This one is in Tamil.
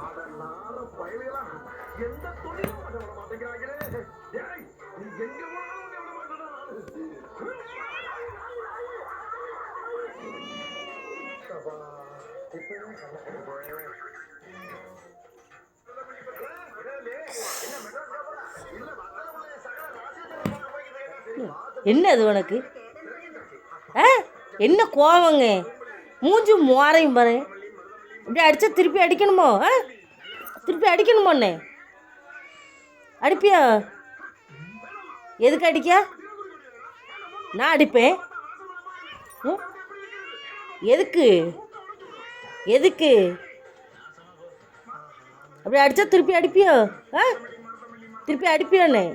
அதனால பயலுகளா எந்த தொழிலும் பண்ண விட மாட்டேங்கிறாங்களே ஏய், நீ எங்க போனாலும் உன்னை விட மாட்டேன்டா அப்பா, இப்பவே கண்ணை போறேன் என்ன அது உனக்கு? ஆ? என்ன கோவங்க? மூஞ்சி மோரையும் பாரு. இப்படி அடித்தா திருப்பி அடிக்கணுமோ? ஆ? திருப்பி அடிக்கணுமோண்ணே அடிப்பியா? எதுக்கு அடிக்க நான் அடிப்பேன். ம்? எதுக்கு? எதுக்கு? அப்படி அடித்தா திருப்பி அடிப்பியோ? ஆ? திருப்பி அடிப்பியோண்ணே